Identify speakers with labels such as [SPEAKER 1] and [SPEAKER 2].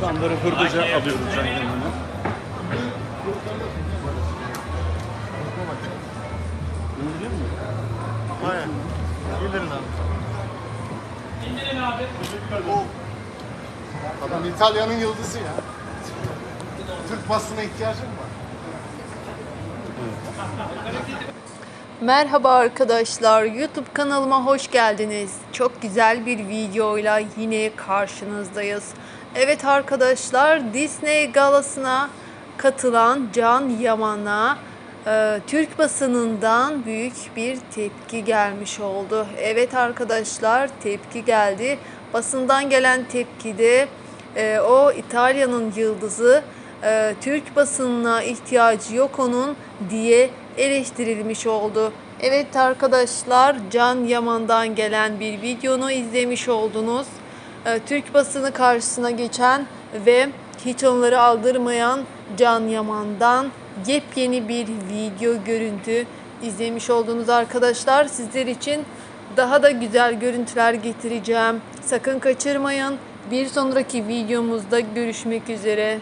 [SPEAKER 1] Şu anda röportaja alıyoruz Can Yaman'ı.
[SPEAKER 2] Aynen. İndirin abi. Adam İtalya'nın yıldızı ya. Türk basına ihtiyacım var.
[SPEAKER 3] Merhaba arkadaşlar, YouTube kanalıma hoş geldiniz. Çok güzel bir videoyla yine karşınızdayız. Evet arkadaşlar, Disney galasına katılan Can Yaman'a e, Türk basınından büyük bir tepki gelmiş oldu. Evet arkadaşlar, tepki geldi. Basından gelen tepkide e, o İtalya'nın yıldızı e, Türk basınına ihtiyacı yok onun diye eleştirilmiş oldu. Evet arkadaşlar Can Yaman'dan gelen bir videonu izlemiş oldunuz. E, Türk basını karşısına geçen ve hiç onları aldırmayan Can Yaman'dan yepyeni bir video görüntü izlemiş oldunuz arkadaşlar. Sizler için daha da güzel görüntüler getireceğim. Sakın kaçırmayın. Bir sonraki videomuzda görüşmek üzere.